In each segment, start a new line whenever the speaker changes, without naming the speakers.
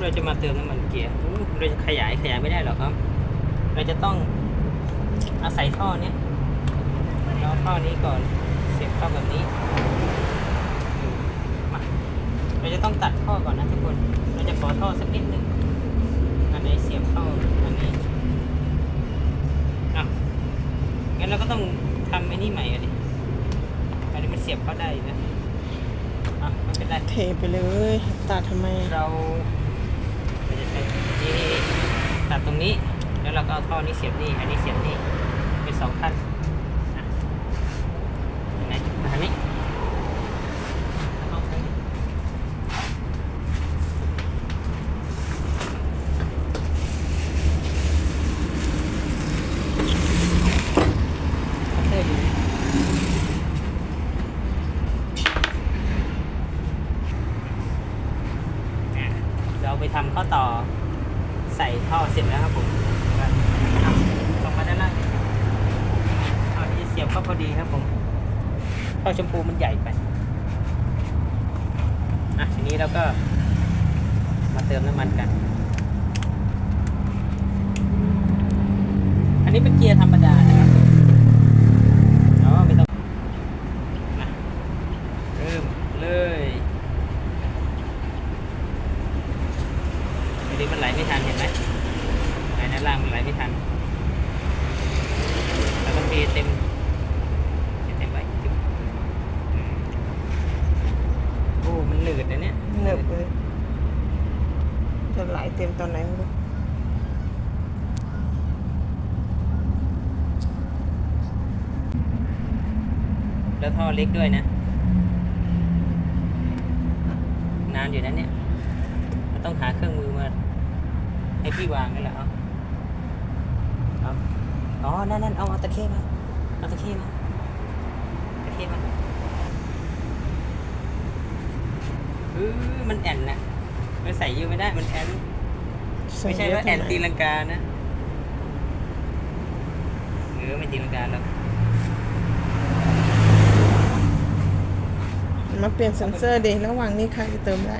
เราจะมาเติมน้ำมันเกียร์เราจะขยายขยายไม่ได้หรอกครับ เราจะต้องอาศัยท่อเนี้ยเราท่อนี้ก่อนเสียบเข้าแบบนี้มาเราจะต้องตัดท่อก่อนนะทุกคน เราจะขอท่อสักนิดนึงอันไหนเสียบเข้าอันนี้อะงั้นเราก็ต้องทำไอ้นี่ใหม่เลยอันนี้มันเสียบเข้าได้นะอะไม่เป็นไร
เทไปเลยตัดทำไม
เรา จะใช้นี่นี่นี่ตัดตรงนี้ แล้วเราก็เอาท่อนี้เสียบนี่ อันนี้เสียบนี่เป็นสองขั้นอะเห็นไหมมาทางนี้เอาทางนี้เอาเทอยู่นี่อะเรา ไปทำข้อต่อใส่ท่อเสร็จแล้วครับผมลงมาด้านล่างเอาที่เสียบเข้าพอดีครับผมท่อชมพูมันใหญ่ไปอะทีนี้เราก็มาเติมน้ำมันกัน อันนี้เป็นเกียร์ธรรมดานะครับอ๋อไม่ต้องมาเริ่มเลย อันนี้มันไหลไม่ทันเห็นไหมไหลด้านล่างมันไหลไม่ทันแล้วก็เทเต็มเทเต็มไปจุ๊บอืมโอ้มันหนืดนะเนี่ยเหนึบ
เลยจะไหลเต็มตอนไหนไม่รู้
แล้วท่อเล็กด้วยนะ นานอยู่นะเนี่ยเรา ต้องหาเครื่องมือมาให้พี่วางนี่แหละเอาเอาอ๋อ นั่นนั่นเอาเอาตะเข้มา เอาตะเข้มา ตะเข้มาเออมันแอนนะมันใส่อยูไม่ได้ มันแอน
ไม่ใช่ว่าแอนตี
ลังกานะเออไม่ตีลังกาแล้ว
มาเปลี่ยนเซ็นเซอร์ดิระหว่างนี้ใครจะเติมได้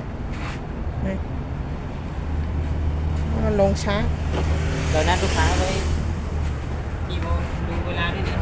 มันลงช้า
เรานัดลูกค้าไว้กี่โมงดูเวลาได้วยเนี่